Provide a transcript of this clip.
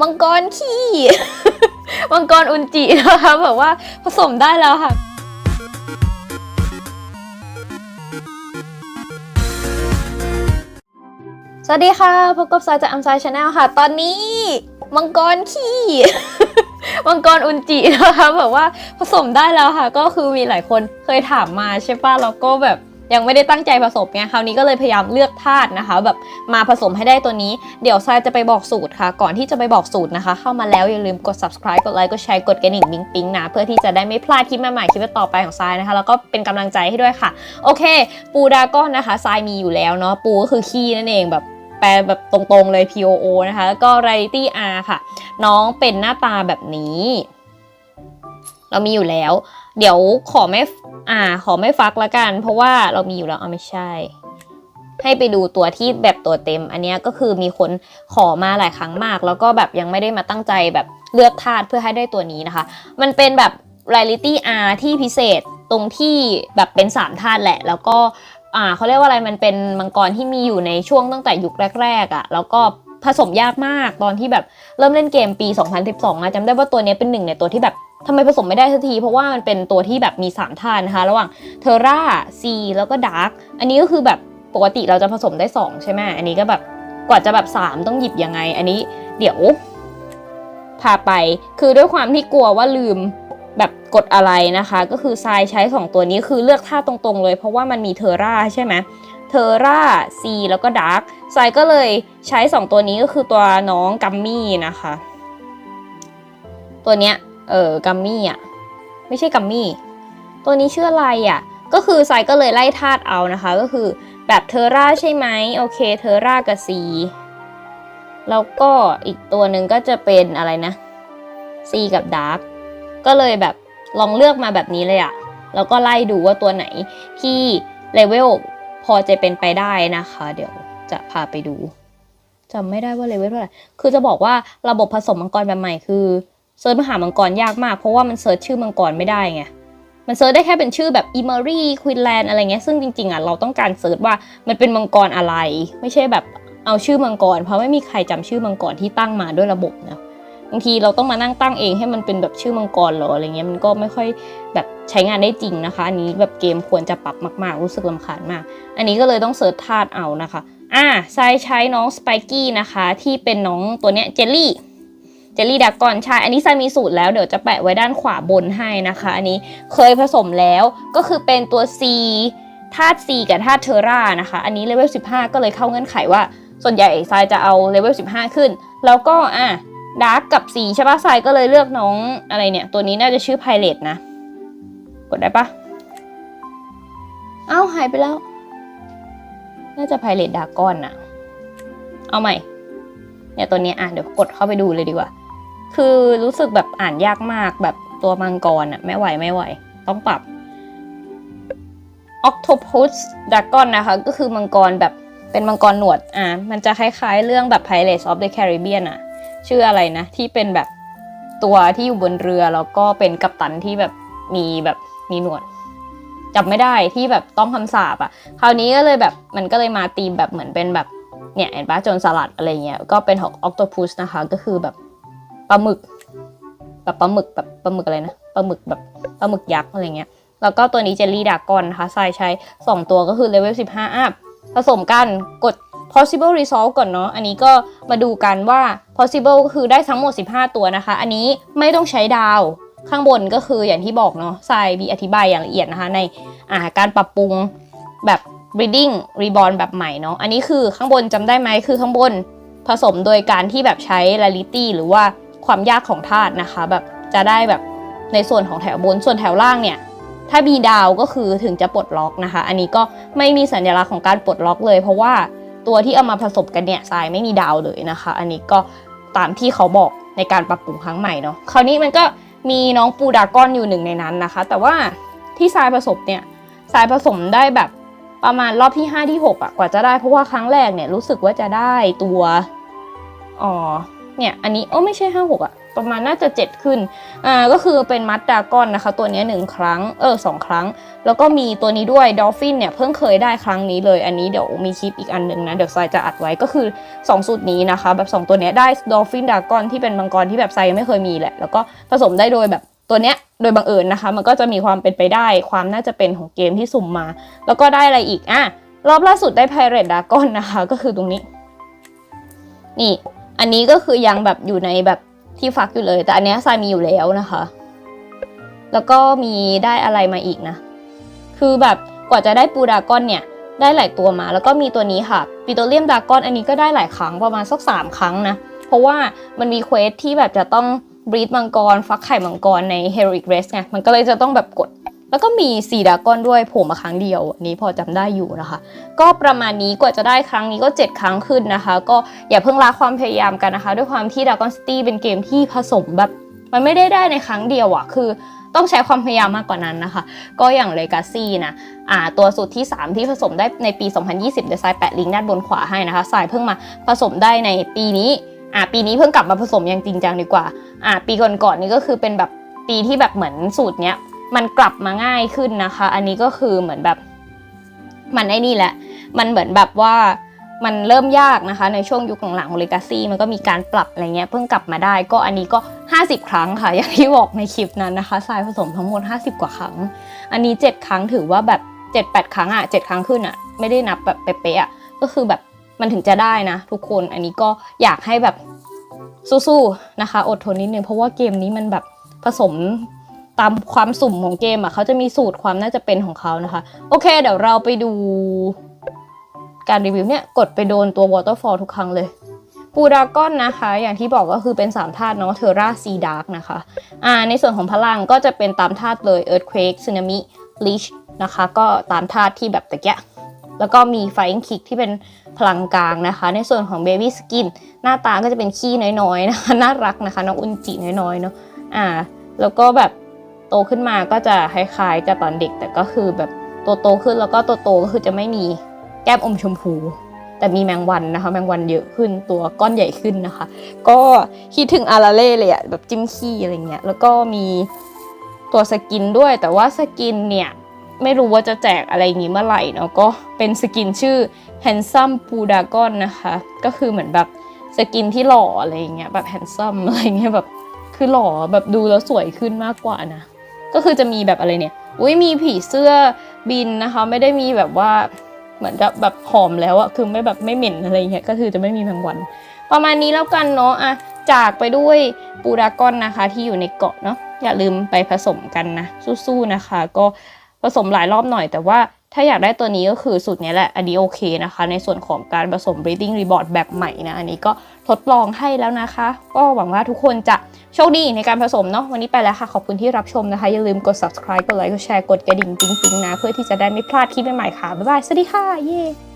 มังกรขี้ มังกรอุนจินะคะแบบว่าผสมได้แล้วค่ะสวัสดีค่ะพบกับสายจากอัมไซชาแนลค่ะ ตอนนี้มังกรขี้ มังกรอุนจินะคะแบบว่าผสมได้แล้วค่ะ ก็คือมีหลายคนเคยถามมาใช่ป่ะแล้วก็แบบ ยังไม่ได้ตั้งใจผสมไงคราวนี้ก็เลยพยายามเลือกธาตุนะคะ แบบมาผสมให้ได้ตัวนี้ เดี๋ยวทรายจะไปบอกสูตรค่ะ ก่อนที่จะไปบอกสูตรนะคะ เข้ามาแล้วอย่าลืมกด subscribe กดไลค์กดแชร์กดกระดิ่งปิ๊งปิ๊งนะเพื่อที่จะได้ไม่พลาดคลิปใหม่ๆคลิปต่อไปของทรายนะคะ แล้วก็เป็นกำลังใจให้ด้วยค่ะ โอเค ปูดาก้อนนะคะทรายมีอยู่แล้วเนาะปูก็คือขี้นั่นเองแบบแปลแบบตรงๆเลย POO นะคะแล้วก็ Rarity R ค่ะ น้องเป็นหน้าตาแบบนี้ เรามีอยู่แล้ว เดี๋ยวขอไม่อ่า ขอไม่ฟักละกัน เพราะว่าเรามีอยู่แล้วเอาไม่ใช่ ให้ไปดูตัวที่แบบตัวเต็ม อันเนี้ยก็คือมีคนขอมาหลายครั้งมาก แล้วก็แบบยังไม่ได้มาตั้งใจแบบเลือกธาตุเพื่อให้ได้ตัวนี้นะคะ มันเป็นแบบ Reality R ที่พิเศษตรงที่แบบเป็น3ธาตุแหละ แล้วก็อ่าเขาเรียกว่าอะไรมันเป็นมังกรที่มีอยู่ในช่วงตั้งแต่ยุคแรกๆอะ่ะ แล้วก็ผสมยากมากตอนที่แบบเริ่มเล่นเกมปี 2012อะจำได้ว่าตัวนี้เป็นหนึ่งในตัวที่แบบ ทำไมผสมไม่ได้สักที เพราะว่ามันเป็นตัวที่แบบมี 3 ธาตุนะคะ ระหว่างเทอร่าซีแล้วก็ดาร์กอันนี้ก็คือแบบปกติเราจะผสมได้ 2 ใช่ไหมอันนี้ก็แบบกว่าจะแบบ 3 ต้องหยิบยังไง อันนี้เดี๋ยว พาไปคือด้วยความที่กลัวว่าลืมแบบกดอะไรนะคะ ก็คือทรายใช้ 2 ตัวนี้คือเลือกท่าตรงๆเลย เพราะว่ามันมีเทอร่าใช่ไหมเทอร่าซีแล้วก็ดาร์กทรายก็เลยใช้ 2 ตัวนี้ก็คือตัวน้องกัมมี่นะคะ ตัวเนี้ย เออกัมมี่อะไม่ใช่กัมมี่ ตัวนี้ชื่ออะไรอะ ก็คือทรายก็เลยไล่ธาตุเอานะคะ ก็คือแบบเทอร่าใช่ไหมโอเคเทอร่ากับซีแล้วก็อีกตัวหนึ่งก็จะเป็นอะไรนะ C กับ Dark ก็เลยแบบลองเลือกมาแบบนี้เลยอะแล้วก็ไล่ดูว่าตัวไหนที่เลเวลพอจะเป็นไปได้นะคะ เดี๋ยวจะพาไปดูจำไม่ได้ว่าเลเวลเท่าไหร่คือจะบอกว่าระบบผสมมังกรแบบใหม่คือ เซิร์ชมหามังกรยากมาก เพราะว่ามันเซิร์ชชื่อมังกรไม่ได้ไงมันเซิร์ชได้แค่เป็นชื่อแบบอิม e รีควินแลนด์อะไรเงี้ยซึ่งจริงๆอะเราต้องการเซิร์ชว่ามันเป็นมังกรอะไร ไม่ใช่แบบเอาชื่อมังกร เพราะไม่มีใครจำชื่อมังกรที่ตั้งมาด้วยระบบนะบางทีเราต้องมานั่งตั้งเองให้มันเป็นแบบชื่อมังกรหรออะไรเงี้ยมันก็ไม่ค่อยแบบใช้งานได้จริงนะคะ อันนี้แบบเกมควรจะปรับมากๆ รู้สึกลำคาญมาก อันนี้ก็เลยต้องเซิร์ชธาตุเอานะคะ อ่าทรายใช้น้องสไปกี้นะคะ ที่เป็นน้องตัวเนี้ยเจลลี่ เจลลี่ดากอนใช่ อันนี้ทรามีสูตรแล้วเดี๋ยวจะแปะไว้ด้านขวาบนให้นะคะ อันนี้เคยผสมแล้วก็คือเป็นตัว C ธาตุ C กับธาตุเทอร่านะคะ อันนี้เลเวล 15 ก็เลยเข้าเงื่อนไขว่า ส่วนใหญ่ทรายจะเอาเลเวล 15 ขึ้น แล้วก็อะดาร์กกับสีใช่ปะทรายก็เลยเลือกน้องอะไรเนี่ย ตัวนี้น่าจะชื่อไพเรตนะ กดได้ปะเอ้าหายไปแล้ว น่าจะไพเรตดาร์กอนอะเอาใหม่เนี่ยตัวนี้อะเดี๋ยวกดเข้าไปดูเลยดีกว่า คือรู้สึกแบบอ่านยากมากแบบตัวมังกรอะไม่ไหวไม่ไหว ต้องปรับ Octopus Dragon นะคะ ก็คือมังกรแบบเป็นมังกรหนวดอะมันจะคล้ายๆ เรื่องแบบ Pirates of the Caribbean อะชื่ออะไรนะ ที่เป็นแบบตัวที่อยู่บนเรือแล้วก็เป็นกัปตันที่แบบมีแบบมีหนวดจำไม่ได้ที่แบบต้องคำสาปอะคราวนี้ก็เลยแบบมันก็เลยมาตีมแบบเหมือนเป็นแบบเนี่ยเห็นปะโจนสลัดอะไรเงี้ยก็เป็นของ Octopus นะคะ ก็คือแบบ ปลาหมึกแบบปลาหมึกแบบปลาหมึกอะไรนะปลาหมึกแบบปลาหมึกยักษ์อะไรเงี้ยแล้วก็ตัวนี้เจลลี่ดากอนนะคะทรายใช้ 2 ตัวก็คือเลเวล15อัพผสมกันกด possible resolve ก่อนเนาะ อันนี้ก็มาดูกันว่า possible ก็คือได้ทั้งหมด 15 ตัวนะคะ อันนี้ไม่ต้องใช้ดาว ข้างบนก็คืออย่างที่บอกเนาะทรายมีอธิบายอย่างละเอียดนะคะ ในอาการปรับปรุงแบบ breeding reborn แบบใหม่เนาะ อันนี้คือข้างบนจำได้ไหม คือข้างบนผสมโดยการที่แบบใช้ rarity หรือว่า ความยากของธาตุนะคะ แบบจะได้แบบในส่วนของแถวบนส่วนแถวล่างเนี่ย ถ้ามีดาวก็คือถึงจะปลดล็อกนะคะ อันนี้ก็ไม่มีสัญลักษณ์ของการปลดล็อกเลย เพราะว่าตัวที่เอามาผสมกันเนี่ยทรายไม่มีดาวเลยนะคะ อันนี้ก็ตามที่เขาบอกในการปรับปรุงครั้งใหม่เนาะคราวนี้มันก็มีน้องปูดากอนอยู่หนึ่งในนั้นนะคะ แต่ว่าที่ทรายผสมเนี่ยทรายผสมได้แบบประมาณรอบที่ 5 ที่6อะกว่าจะได้เพราะว่าครั้งแรกเนี่ยรู้สึกว่าจะได้ตัวอ๋อ เนี่ยอันนี้โอ้ไม่ใช่5 6อะประมาณน่าจะ 7 ขึ้น อ่า ก็คือเป็นมัดดากอนนะคะ ตัวนี้ยหนึ่งครั้ง เออสองครั้ง แล้วก็มีตัวนี้ด้วยดอลฟินเนี่ย เพิ่งเคยได้ครั้งนี้เลย อันนี้เดี๋ยวมีคลิปอีกอันหนึ่งนะ เดี๋ยวไซจะอัดไว้ ก็คือ 2 สูตรนี้นะคะ แบบ 2 ตัวนี้ได้ดอลฟินดากอนที่เป็นมังกรที่แบบไซยังไม่เคยมีแหละ แล้วก็ผสมได้โดยแบบตัวเนี้ยโดยบังเอิญนะคะ มันก็จะมีความเป็นไปได้ ความน่าจะเป็นของเกมที่สุ่มมา แล้วก็ได้อะไรอีก อะ รอบล่าสุดได้ไพเรตดากอนนะคะ ก็คือตรงนี้ นี่ อันนี้ก็คือยังแบบอยู่ในแบบที่ฟักอยู่เลย แต่อันนี้ทรายมีอยู่แล้วนะคะ แล้วก็มีได้อะไรมาอีกนะ คือแบบกว่าจะได้ปูดากอนเนี่ยได้หลายตัวมา แล้วก็มีตัวนี้ค่ะปิโตรเลียมดากอนอันนี้ก็ได้หลายครั้งประมาณสักสามครั้งนะเพราะว่ามันมีเควสที่แบบจะต้องบรีดมังกร ฟักไข่มังกรใน Heroic Race ไงมันก็เลยจะต้องแบบกด แล้วก็มีสีดากอนด้วยโผล่มาครั้งเดียวอันนี้พอจำได้อยู่นะคะ ก็ประมาณนี้กว่าจะได้ครั้งนี้ก็ 7 ครั้งขึ้นนะคะ ก็อย่าเพิ่งละความพยายามกันนะคะ ด้วยความที่ Dragon City เป็นเกมที่ผสมแบบมันไม่ได้ได้ในครั้งเดียวอะคือต้องใช้ความพยายามมากกว่านั้นนะคะ ก็อย่าง Legacy นะอ่าตัวสูตรที่ 3 ที่ผสมได้ในปี 2020เดี๋ยวทรายแปะลิงก์ด้านบนขวาให้นะคะทรายเพิ่งมาผสมได้ในปีนี้อ่าปีนี้เพิ่งกลับมาผสมอย่างจริงจังดีกว่าอ่าปีก่อนๆนี่ก็คือเป็นแบบปีที่แบบเหมือนสูตรเนี้ย มันกลับมาง่ายขึ้นนะคะ อันนี้ก็คือเหมือนแบบ มันไอ้นี่แหละ มันเหมือนแบบว่ามันเริ่มยากนะคะ ในช่วงยุคหลังๆของ Legacy มันก็มีการปรับอะไรเงี้ยเพิ่งกลับมาได้ ก็อันนี้ก็ 50 ครั้งค่ะ อย่างที่บอกในคลิปนั้นนะคะทรายผสมทั้งหมด 50 กว่าครั้ง อันนี้ 7 ครั้งถือว่าแบบ 7-8 ครั้งอะ 7 ครั้งขึ้นอะ ไม่ได้นับแบบเป๊ะๆอะก็คือแบบมันถึงจะได้นะ ทุกคนอันนี้ก็อยากให้แบบสู้ๆนะคะ อดทนนิดนึงเพราะว่าเกมนี้มันแบบผสม ตามความสุ่มของเกมอะเขาจะมีสูตรความน่าจะเป็นของเขานะคะ โอเค เดี๋ยวเราไปดู การรีวิวเนี่ยกดไปโดนตัว waterfall ทุกครั้งเลยปูดากอนนะคะ อย่างที่บอกก็คือเป็น 3 ธาตุเนาะเทอร่าซีดาร์กนะคะอ่าในส่วนของพลังก็จะเป็นตามธาตุเลย earthquake tsunami leech นะคะ ก็ตามธาตุที่แบบตะเกียแล้วก็มี flying kick ที่เป็นพลังกลางนะคะ ในส่วนของ baby skin หน้าตาก็จะเป็นขี้น้อยๆนะคะน่ารักนะคะน้องอุนจิน้อยๆเนาะอ่าแล้วก็แบบ ตขึ้นมาก็จะคล้ายๆกับตอนเด็ก แต่ก็คือแบบโตโตๆขึ้นแล้วก็โตโตๆก็คือจะไม่มีแก้มอมชมพู แต่มีแมงวันนะคะ แมงวันเยอะขึ้นตัวก้อนใหญ่ขึ้นนะคะ ก็คิดถึงอาราเล่เลยอะแบบจิ้มขี้อะไรเงี้ยแล้วก็มีตัวสกินด้วย แต่ว่าสกินเนี่ยไม่รู้ว่าจะแจกอะไรอย่างงี้เมื่อไหร่เนาะก็เป็นสกินชื่อ Handsome p u d a g o n นะคะ ก็คือเหมือนแบบสกินที่หล่ออะไรอย่างเงี้ยแบบ handsome อะไรเงี้ยแบบคือหล่อแบบดูแล้วสวยขึ้นมากกว่านะ ก็คือจะมีแบบอะไรเนี่ย อุ้ยมีผีเสื้อบินนะคะ ไม่ได้มีแบบว่าเหมือนกับแบบหอมแล้วอะคือไม่แบบไม่เหม็นอะไรเงี้ยก็คือจะไม่มีแมงวัน ประมาณนี้แล้วกันเนาะอะจากไปด้วยปูดากอนนะคะ ที่อยู่ในเกาะเนาะอย่าลืมไปผสมกันนะสู้ๆนะคะ ก็ผสมหลายรอบหน่อยแต่ว่า ถ้าอยากได้ตัวนี้ก็คือสูตรนี้แหละ อันนี้โอเคนะคะ ในส่วนของการผสม breathing reboard แบบใหม่นะ อันนี้ก็ทดลองให้แล้วนะคะ ก็หวังว่าทุกคนจะโชคดีในการผสมเนาะ วันนี้ไปแล้วค่ะ ขอบคุณที่รับชมนะคะ อย่าลืมกด subscribe กดไลค์ กดแชร์ กดกระดิ่งปิ๊งๆนะ เพื่อที่จะได้ไม่พลาดคลิปใหม่ๆค่ะ บ๊ายบาย สวัสดีค่ะ เย้